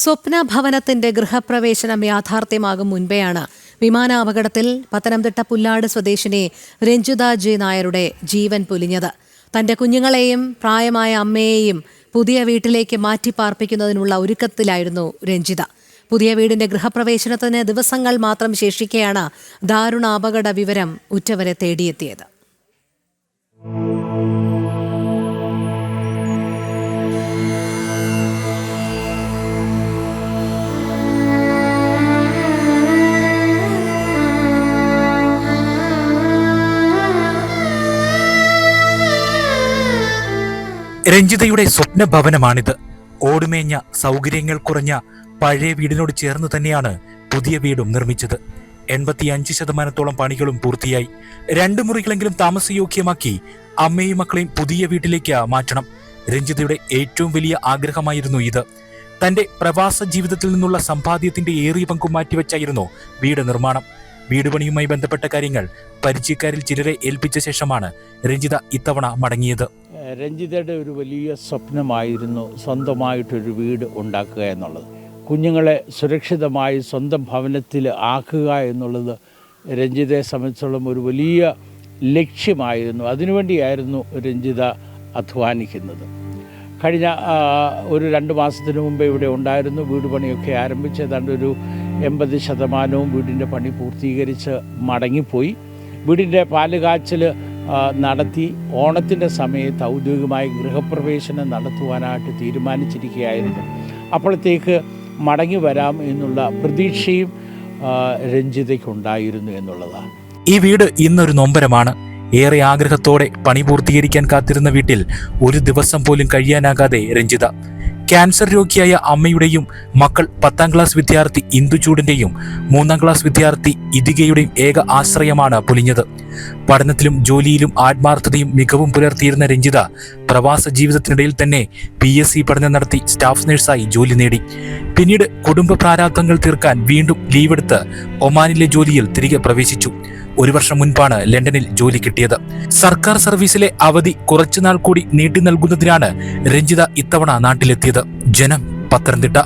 സ്വപ്ന ഭവനത്തിന്റെ ഗൃഹപ്രവേശനം യാഥാർത്ഥ്യമാകും മുൻപെയാണ്. വിമാനാപകടത്തിൽ പത്തനംതിട്ട പുല്ലാട് സ്വദേശിനി രഞ്ജിത ജെ നായരുടെ ജീവൻ പൊലിഞ്ഞത്. തന്റെ കുഞ്ഞുങ്ങളെയും പ്രായമായ അമ്മയെയും പുതിയ വീട്ടിലേക്ക് മാറ്റിപ്പാർപ്പിക്കുന്നതിനുള്ള ഒരുക്കത്തിലായിരുന്നു രഞ്ജിത. പുതിയ വീടിന്റെ ഗൃഹപ്രവേശനത്തിന് ദിവസങ്ങൾ മാത്രം ശേഷിക്കെയാണ് ദാരുണ അപകട വിവരം ഉറ്റവരെ തേടിയെത്തിയത്. രഞ്ജിതയുടെ സ്വപ്ന ഭവനമാണിത് ഓടുമേഞ്ഞ സൗകര്യങ്ങൾ കുറഞ്ഞ പഴയ വീടിനോട് ചേർന്ന് തന്നെയാണ് പുതിയ വീടും നിർമ്മിച്ചത്. എൺപത്തിയഞ്ച് ശതമാനത്തോളം പണികളും പൂർത്തിയായി. രണ്ട് മുറികളെങ്കിലും താമസയോഗ്യമാക്കി അമ്മയും മക്കളെയും പുതിയ വീട്ടിലേക്ക് മാറ്റണം. രഞ്ജിതയുടെ ഏറ്റവും വലിയ ആഗ്രഹമായിരുന്നു ഇത്. തന്റെ പ്രവാസ ജീവിതത്തിൽ നിന്നുള്ള സമ്പാദ്യത്തിന്റെ ഏറിയ പങ്കും മാറ്റിവെച്ചായിരുന്നു വീട് നിർമ്മാണം. വീട് പണിയുമായി ബന്ധപ്പെട്ട കാര്യങ്ങൾ പരിചയക്കാരിൽ ചിലരെ ഏൽപ്പിച്ച ശേഷമാണ് രഞ്ജിത ഇത്തവണ മടങ്ങിയത്. രഞ്ജിതയുടെ ഒരു വലിയ സ്വപ്നമായിരുന്നു സ്വന്തമായിട്ടൊരു വീട് ഉണ്ടാക്കുക എന്നുള്ളത്. കുഞ്ഞുങ്ങളെ സുരക്ഷിതമായി സ്വന്തം ഭവനത്തിൽ ആക്കുക എന്നുള്ളത് രഞ്ജിതയെ സംബന്ധിച്ചോളം ഒരു വലിയ ലക്ഷ്യമായിരുന്നു. അതിനുവേണ്ടിയായിരുന്നു രഞ്ജിത അധ്വാനിക്കുന്നത്. കഴിഞ്ഞ ഒരു രണ്ട് മാസത്തിന് മുമ്പ് ഇവിടെ ഉണ്ടായിരുന്നു. വീട് പണിയൊക്കെ ആരംഭിച്ച് ഏതാണ്ട് ഒരു എൺപത് ശതമാനവും വീടിന്റെ പണി പൂർത്തീകരിച്ച് മടങ്ങിപ്പോയി. വീടിന്റെ പാലുകാച്ചൽ നടത്തി ഓണത്തിന്റെ സമയത്ത് ഔദ്യോഗികമായി ഗൃഹപ്രവേശനം നടത്തുവാനായിട്ട് തീരുമാനിച്ചിരിക്കുകയായിരുന്നു. അപ്പോഴത്തേക്ക് മടങ്ങി വരാം എന്നുള്ള പ്രതീക്ഷയും രഞ്ജിതയ്ക്കുണ്ടായിരുന്നു എന്നുള്ളതാണ്. ഈ വീട് ഇന്നൊരു നൊമ്പരമാണ്. ഏറെ ആഗ്രഹത്തോടെ പണി പൂർത്തീകരിക്കാൻ കാത്തിരുന്ന വീട്ടിൽ ഒരു ദിവസം പോലും കഴിയാനാകാതെ രഞ്ജിത ക്യാൻസർ രോഗിയായ അമ്മയുടെയും മക്കൾ പത്താം ക്ലാസ് വിദ്യാർത്ഥി ഇന്ദുചൂടിന്റെയും മൂന്നാം ക്ലാസ് വിദ്യാർത്ഥി ഇതികയുടെയും ഏക ആശ്രയമാണ് പൊലിഞ്ഞത്. പഠനത്തിലും ജോലിയിലും ആത്മാർത്ഥതയും മികവും പുലർത്തിയിരുന്ന രഞ്ജിത പ്രവാസ ജീവിതത്തിനിടയിൽ തന്നെ പി എസ് സി പഠനം നടത്തി സ്റ്റാഫ് നഴ്സായി ജോലി നേടി. പിന്നീട് കുടുംബ പ്രാരാബ്ദങ്ങൾ തീർക്കാൻ വീണ്ടും ലീവെടുത്ത് ഒമാനിലെ ജോലിയിൽ തിരികെ പ്രവേശിച്ചു. ഒരു വർഷം മുൻപാണ് ലണ്ടനിൽ ജോലി കിട്ടിയത്. സർക്കാർ സർവീസിലെ അവധി കുറച്ചുനാൾ കൂടി നീട്ടി നൽകുന്നതിനാണ് രഞ്ജിത ഇത്തവണ നാട്ടിലെത്തിയത്. ജനം പത്തനംതിട്ട.